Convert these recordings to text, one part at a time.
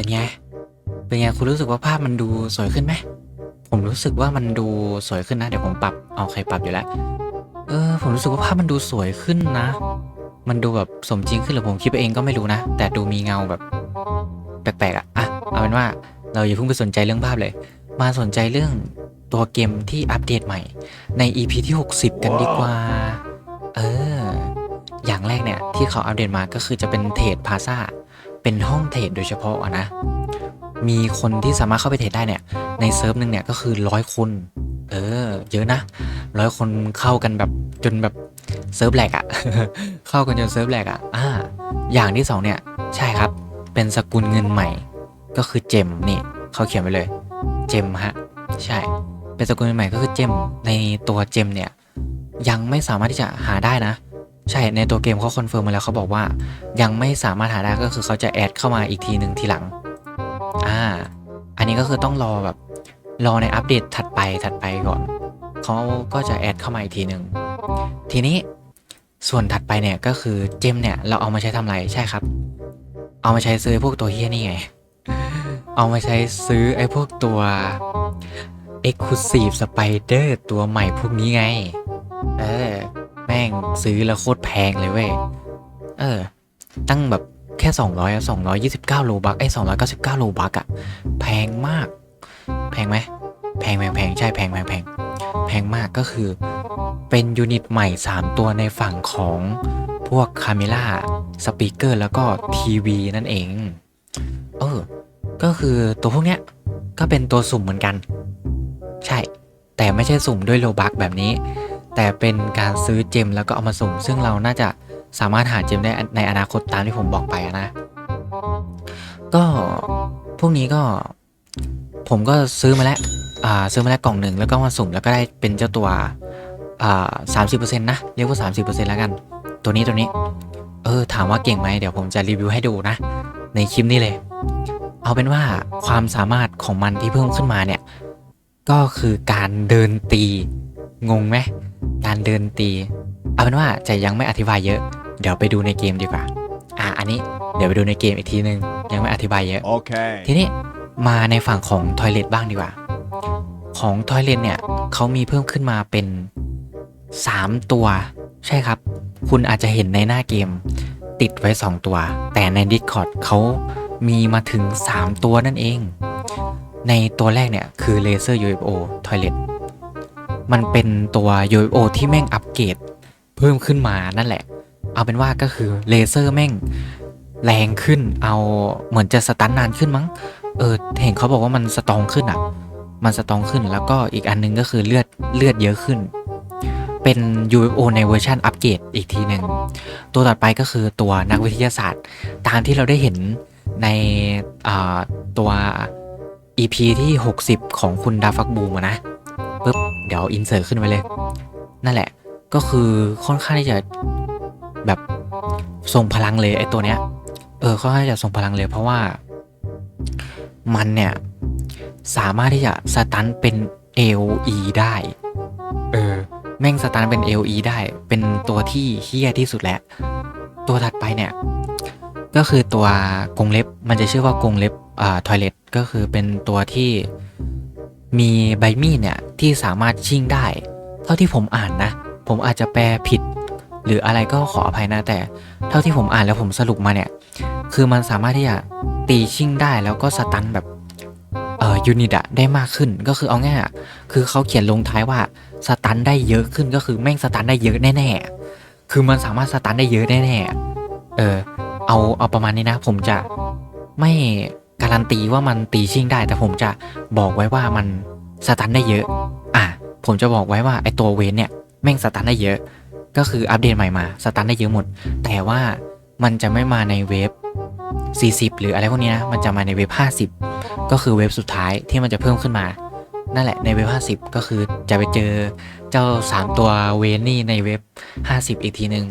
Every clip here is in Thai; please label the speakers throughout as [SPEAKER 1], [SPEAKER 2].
[SPEAKER 1] เป็นไง เป็นไงคุณรู้สึกว่าภาพมันดูสวยขึ้นไหม ผมรู้สึกว่ามันดูสวยขึ้นนะ เดี๋ยวผมปรับ เอาใครปรับอยู่แล้ว เออ ผมรู้สึกว่าภาพมันดูสวยขึ้นนะ มันดูแบบสมจริงขึ้นหรือผมคิดไปเองก็ไม่รู้นะ แต่ดูมีเงาแบบ แปลกๆอะอะ เอาเป็นว่าเราอย่าเพิ่งไปสนใจเรื่องภาพเลย มาสนใจเรื่องตัวเกมที่อัปเดตใหม่ ใน EP ที่ 60 กันดีกว่า เออ อย่างแรกเนี่ยที่เขาอัปเดตมาก็คือจะเป็นเทรดพาซา เป็นห้องเทรดโดยเฉพาะอะนะ มีคนที่สามารถเข้าไปเทรดได้เนี่ย ในเซิร์ฟหนึ่งเนี่ยก็คือร้อยคน เออ เยอะนะร้อยคนเข้ากันแบบจนแบบเซิร์ฟแหลกอะเข้ากันจนเซิร์ฟแหลกอะอ่า อย่างที่สองเนี่ย ใช่ครับ เป็นสกุลเงินใหม่ ก็คือเจมนี่เขาเขียนไว้เลย เจมฮะ ใช่ เป็นสกุลเงินใหม่ก็คือเจม ในตัวเจมเนี่ย ยังไม่สามารถที่จะหาได้นะ ใช่ในตัวเกมเขาคอนเฟิร์มมาแล้วเขาบอกว่า ยังไม่สามารถหาได้ก็คือเขาจะแอดเข้ามาอีกทีหนึ่งทีหลังอ่าอันนี้ก็คือต้องรอแบบรอในอัปเดตถัดไปถัดไปก่อนเขาก็จะแอดเข้ามาอีกทีหนึ่งทีนี้ส่วนถัดไปเนี่ยก็คือเจมเนี่ยเราเอามาใช้ทำอะไรใช่ครับ เอามาใช้ซื้อพวกตัวเฮี้ยนี่ไง เอามาใช้ซื้อไอ้พวกตัว Exclusive Spider ตัวใหม่พวกนี้ไง เออ แม่งซื้อแล้วโคตรแพงเลยเว้ย เออ ตั้งแบบแค่ 200อะ229 โลบักไอ้299 โลบักอะแพงมาก แพงไหมแพงแพงแพงใช่แพงแพงแพงแพงมากก็คือ เป็นยูนิตใหม่ 3 ตัวในฝั่งของพวกคาเมล่าสปีกเกอร์แล้วก็ทีวีนั่นเอง เออ ก็คือตัวพวกเนี้ย ก็เป็นตัวสุ่มเหมือนกัน ใช่ แต่ไม่ใช่สุ่มด้วยโลบักแบบนี้ แต่เป็นการซื้อเจมแล้วก็เอามาสุ่ม ซึ่งเราน่าจะสามารถหาเจมได้ในอนาคตตามที่ผมบอกไปนะ ก็พวกนี้ก็ผมก็ซื้อมาแล้วซื้อมาแล้วกล่องหนึ่งแล้วก็มาสุ่มแล้วก็ได้เป็นเจ้าตัวสามสิบเปอร์เซ็นต์นะ เรียกว่าสามสิบเปอร์เซ็นต์แล้วกัน ตัวนี้ตัวนี้ เออ ถามว่าเก่งไหมเดี๋ยวผมจะรีวิวให้ดูนะ ในคลิปนี้เลย เอาเป็นว่าความสามารถของมันที่เพิ่มขึ้นมาเนี่ย ก็คือการเดินตี งงไหมการเดินตี เอาเป็นว่าจะยังไม่อธิบายเยอะ เดี๋ยวไปดูในเกมดีกว่า อะอันนี้เดี๋ยวไปดูในเกมอีกทีนึง ยังไม่อธิบายเยอะ
[SPEAKER 2] Okay.
[SPEAKER 1] ทีนี้มาในฝั่งของทอยเลทบ้างดีกว่า ของทอยเลทเนี่ยเขามีเพิ่มขึ้นมาเป็น 3 ตัว ใช่ครับ คุณอาจจะเห็นในหน้าเกม ติดไว้ 2 ตัว แต่ใน Discord เขามีมาถึง 3 ตัวนั่นเอง ในตัวแรกเนี่ยคือ Laser UFO Toilet มันเป็นตัว UFO ที่แม่งอัปเกรดเพิ่มขึ้นมานั่นแหละ เอาเป็นว่าก็คือเลเซอร์แม่งแรงขึ้น เอาเหมือนจะสตันนานขึ้นมั้ง เออเห็นเขาบอกว่ามันสตองขึ้นอะ มันสตองขึ้นแล้วก็อีกอันนึงก็คือเลือดเลือดเยอะขึ้น เป็น UFO ในเวอร์ชันอัปเกรดอีกทีหนึ่งตัวต่อไปก็คือตัวนักวิทยาศาสตร์ ตามที่เราได้เห็นในอ่าตัว EP ที่ 60 ของคุณดาฟักบูมนะ เดี๋ยวอินเสิร์ตขึ้นไว้เลย นั่นแหละก็คือค่อนข้างที่จะแบบทรงพลังเลยไอ้ตัวเนี้ย เออค่อนข้างจะทรงพลังเลย เพราะว่ามันเนี่ยสามารถที่จะสตันเป็น LE ได้ เออ แม่งสตันเป็น LE ได้ เป็นตัวที่เฮี้ยที่สุดแหล้วตัวถัดไปเนี่ย ก็คือตัวกรงเล็บ มันจะชื่อว่ากรงเล็บ อ่า ทอยเลตก็คือเป็นตัวที่ มีใบมีดเนี่ยที่สามารถชิ่งได้ เท่าที่ผมอ่านนะ ผมอาจจะแปลผิด หรืออะไรก็ขออภัยนะแต่ เท่าที่ผมอ่านแล้วผมสรุปมาเนี่ย คือมันสามารถที่จะตีชิ่งได้แล้วก็สตันแบบเอ่อยูนิตอะได้มากขึ้นก็คือเอาง่ายอะคือเขาเขียนลงท้ายว่าสตันได้เยอะขึ้นก็คือแม่งสตันได้เยอะแน่ๆคือมันสามารถสตันได้เยอะแน่ๆเออเอาเอาประมาณนี้นะ ผมจะไม่ การันตีว่ามันตีชิ่งได้ แต่ผมจะบอกไว้ว่ามันสตันได้เยอะ อะผมจะบอกไว้ว่าไอตัวเวนเนี่ยแม่งสตันได้เยอะ ก็คืออัปเดตใหม่มาสตันได้เยอะหมด แต่ว่ามันจะไม่มาในเวฟ40 หรืออะไรพวกนี้นะ มันจะมาในเวฟ50 ก็คือเวฟสุดท้ายที่มันจะเพิ่มขึ้นมา นั่นแหละในเวฟ50 ก็คือจะไปเจอ เจ้า 3 ตัวเวนนี่ในเวฟ50 อีกทีหนึ่ง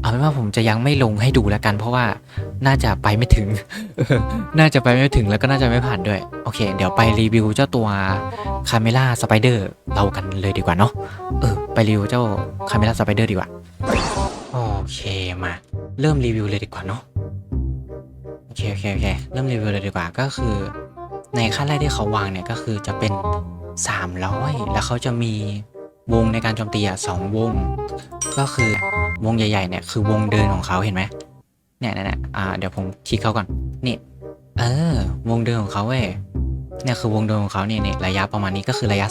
[SPEAKER 1] เอาเป็นว่าผมจะยังไม่ลงให้ดูแล้วกัน เพราะว่าน่าจะไปไม่ถึง น่าจะไปไม่ถึงแล้วก็น่าจะไม่ผ่านด้วย โอเค เดี๋ยวไปรีวิวเจ้าตัวคาเมล่าสไปเดอร์เรากันเลยดีกว่าเนาะเออไปรีวิวเจ้าคาเมล่าสไปเดอร์ดีกว่า โอเคมา เริ่มรีวิวเลยดีกว่าเนาะโอเคเคโอเคโอเคเริ่มรีวิวเลยดีกว่าก็คือ ในขั้นแรกที่เขาวางเนี่ยก็คือจะเป็น 300 แล้วเขาจะมี วงในการโจมตีอะสองวง ก็คือวงใหญ่ๆเนี่ยคือวงเดินของเขาเห็นไหมเนี่ยเนี่ยเนี่ยอ่าเดี๋ยวผมคลิกเขาก่อนนี่เออวงเดินของเขาเว้ยเนี่ยคือวงเดินของเขาเนี่ยเนี่ยระยะประมาณนี้ก็คือระยะ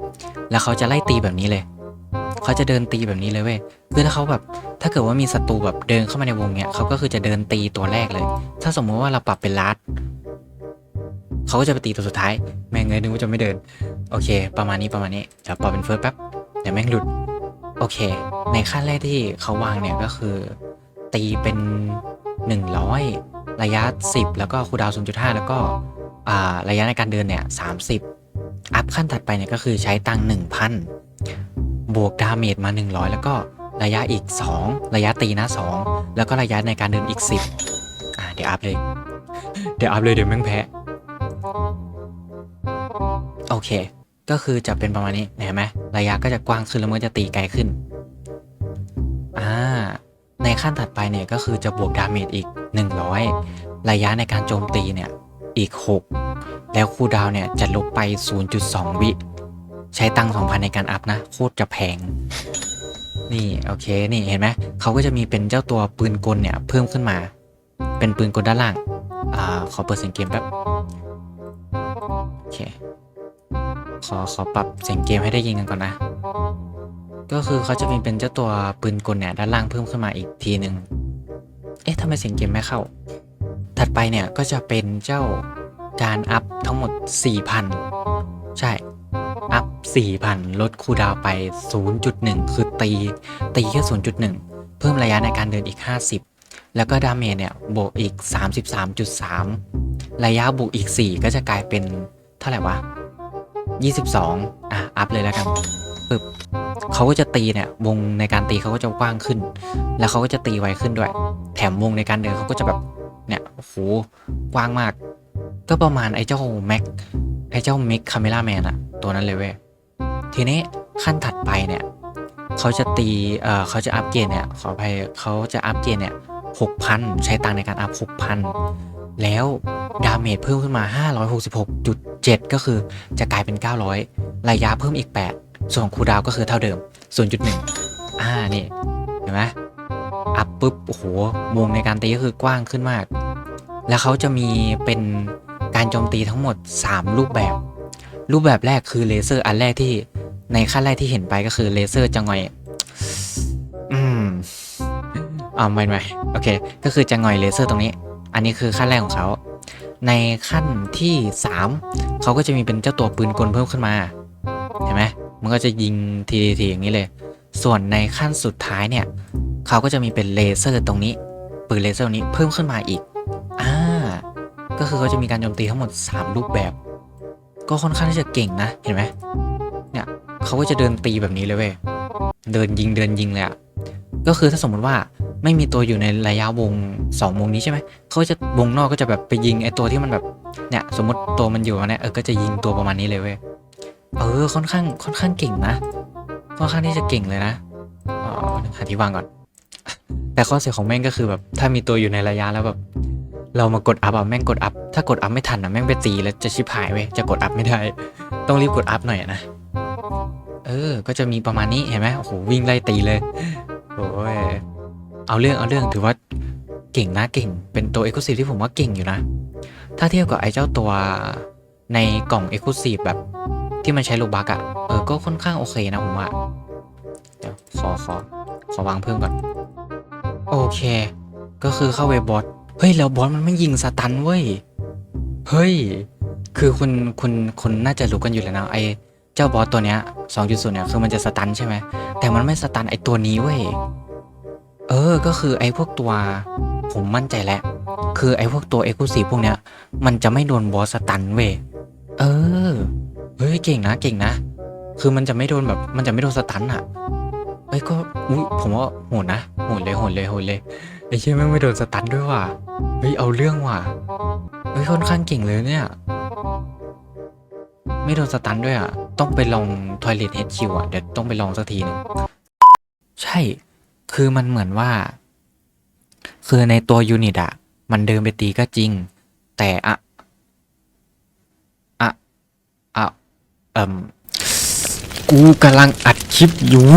[SPEAKER 1] 30 แล้วเขาจะไล่ตีแบบนี้เลยเขาจะเดินตีแบบนี้เลยเว้ยคือถ้าเขาแบบ ถ้าเกิดว่ามีศัตรูแบบเดินเข้ามาในวงเนี่ยเขาก็คือจะเดินตีตัวแรกเลย ถ้าสมมุติว่าเราปรับเป็นลัดเขาก็จะไปตีตัวสุดท้าย แม่งเงยนึกว่าจะไม่เดิน โอเค ประมาณนี้ประมาณนี้เดี๋ยวปรับเป็นเฟิร์สแป๊บ เดี๋ยวแม่งหลุด โอเค ในขั้นแรกที่เขาวางเนี่ยก็คือ ตีเป็น 100 ระยะ 10 แล้วก็คูดาว 0.5 แล้วก็ระยะในการเดินเนี่ย 30 อัพขั้นถัดไปเนี่ยก็คือใช้ตังค์1,000 บวกดาเมจมา 100 แล้วก็ระยะอีก 2 ระยะตีนะ 2 แล้วก็ระยะในการเดินอีก 10 อ่าเดี๋ยวอัพเลย เดี๋ยวอัพเลยเดี๋ยวแม่งแพ้ โอเค ก็คือจะเป็นประมาณนี้เห็นไหมระยะก็จะกว้างขึ้นแล้วมันจะตีไกลขึ้นอ่าในขั้นถัดไปเนี่ยก็คือจะบวกดาเมจอีก 100 ระยะในการโจมตีเนี่ยอีก 6 แล้วคูดาวเนี่ยจะลบไป 0.2 วิ ใช้ตังค์2,000 ในการอัพนะ โคตรจะแพง นี่ โอเค นี่เห็นไหม เขาก็จะมีเป็นเจ้าตัวปืนกลเนี่ย เพิ่มขึ้นมา เป็นปืนกลด้านล่าง อ่า ขอเปิดเสียงเกมแป๊บ โอเค ขอขอปรับเสียงเกมให้ได้ยินกันก่อนนะ ก็คือเขาจะมีเป็นเจ้าตัวปืนกลเนี่ยด้านล่างเพิ่มขึ้นมาอีกทีหนึ่งเอ๊ะทำไมเสียงเกมไม่เข้า ถัดไปเนี่ยก็จะเป็นเจ้าการอัพทั้งหมด 4,000 ใช่ อัพ 4,000 ลดคูดาวน์ไป 0.1 คือตี ตีแค่ 0.1 เพิ่มระยะในการเดินอีก 50 แล้วก็ดาเมจเนี่ยบวกอีก 33.3 ระยะบวกอีก 4 ก็จะกลายเป็นเท่าไหร่วะ 22 อะ อัพเลยแล้วกันปึ๊บเขาก็จะตีเนี่ยวงในการตีเขาก็จะกว้างขึ้น แล้วเขาก็จะตีไวขึ้นด้วย แถมวงในการเดินเขาก็จะแบบเนี่ยโอ้โหกว้างมาก ก็ประมาณไอ้เจ้าแม็กไอ้เจ้ามิกคาเมล่าแมนอะตัวนั้นเลยเว้ยทีนี้ขั้นถัดไปเนี่ยเขาจะตีเอ่อเขาจะอัพเกรดเนี่ยขออภัยเขาจะอัพเกรดเนี่ยหกพันใช้ตังในการอัพหกพัน แล้วดาเมจเพิ่มขึ้นมา 566.7 ก็คือจะกลายเป็น 900 ระยะเพิ่มอีก 8 ส่วนคูดาวก็คือเท่าเดิม 0.1 อ่า นี่ เห็นไหมอัพปุ๊บ โอ้โห วงในการตีก็คือกว้างขึ้นมาก แล้วเขาจะมีเป็นการโจมตีทั้งหมด 3 รูปแบบ รูปแบบแรกคือเลเซอร์อันแรกที่ในขั้นแรกที่เห็นไปก็คือเลเซอร์จะงอย อืมเอาไม่ไม่โอเค ก็คือจะงอยเลเซอร์ตรงนี้ อันนี้คือขั้นแรกของเขา ในขั้นที่ 3 เขาก็จะมีเป็นเจ้าตัวปืนกลเพิ่มขึ้นมาเห็นไหมมันก็จะยิงทีทีอย่างนี้เลย ส่วนในขั้นสุดท้ายเนี่ยเขาก็จะมีเป็นเลเซอร์ตรงนี้ปืนเลเซอร์ตรงนี้เพิ่มขึ้นมาอีกอ่าก็คือเขาจะมีการโจมตีทั้งหมด 3 รูปแบบ ก็ค่อนข้างที่จะเก่งนะเห็นไหมเนี่ยเขาก็จะเดินตีแบบนี้เลยเว้ยเดินยิงเดินยิงเลยอะก็คือถ้าสมมติว่า ไม่มีตัวอยู่ในระยะวงสองวงนี้ใช่ไหมเขาจะวงนอกก็จะแบบไปยิงไอ้ตัวที่มันแบบเนี่ยสมมติตัวมันอยู่เนี่ยเออก็จะยิงตัวประมาณนี้เลยเว้ยเออค่อนข้างค่อนข้างเก่งนะค่อนข้างที่จะเก่งเลยนะอ๋อหาที่วางก่อน แต่ข้อเสียของแม่งก็คือแบบถ้ามีตัวอยู่ในระยะแล้วแบบ เรามากดอัพอะแม่งกดอัพถ้ากดอัพไม่ทันอะแม่งไปตีแล้วจะชิบหายเว้ยจะกดอัพไม่ได้ ต้องรีบกดอัพหน่อยนะเออ ก็จะมีประมาณนี้เห็นไหมโอ้โหวิ่งไล่ตีเลยโอ้ย เอาเรื่องเอาเรื่องถือว่าเก่งนะเก่ง เป็นตัวเอ็กซ์คลูซีฟที่ผมว่าเก่งอยู่นะ ถ้าเทียบกับไอ้เจ้าตัวในกล่องเอ็กซ์คลูซีฟแบบที่มันใช้โลบักอะเออ ก็ค่อนข้างโอเคนะผมว่า เดี๋ยวขอขอขอวางเพิ่มก่อน โอเค ก็คือเข้าเวบอสเฮ้ย แล้วบอสมันไม่ยิงสตันเว้ย เฮ้ย คือคุณคุณคุณน่าจะรู้กันอยู่แล้วนะไอ้เจ้าบอสตัวเนี้ย2.0เนี่ยคือมันจะสตันใช่ไหมแต่มันไม่สตันไอ้ตัวนี้เว้ย เออ ก็คือไอ้พวกตัว ผมมั่นใจแล้ว คือไอ้พวกตัวเอ็กซ์คลูซีฟพวกเนี้ย มันจะไม่โดนบอสสตันเว้ยเออ เฮ้ย เก่งนะ เก่งนะ คือมันจะไม่โดนแบบ มันจะไม่โดนสตันอะเอ้ย ก็อุ้ยผมว่าโหดนะ โหดเลย โหดเลย โหดเลย ไอ้เชี่ยแม่ไม่โดนสตันด้วยว่ะ เฮ้ย เอาเรื่องว่ะ เฮ้ย ค่อนข้างเก่งเลยเนี่ย ไม่โดนสตันด้วยอะ ต้องไปลอง Toilet HQ อะ เดี๋ยวต้องไปลองสักทีหนึง ใช่ คือมันเหมือนว่า คือในตัวยูนิตอะมันเดินไปตีก็จริง แต่อะอะอะเอ่มกูกำลังอัดคลิปอยู่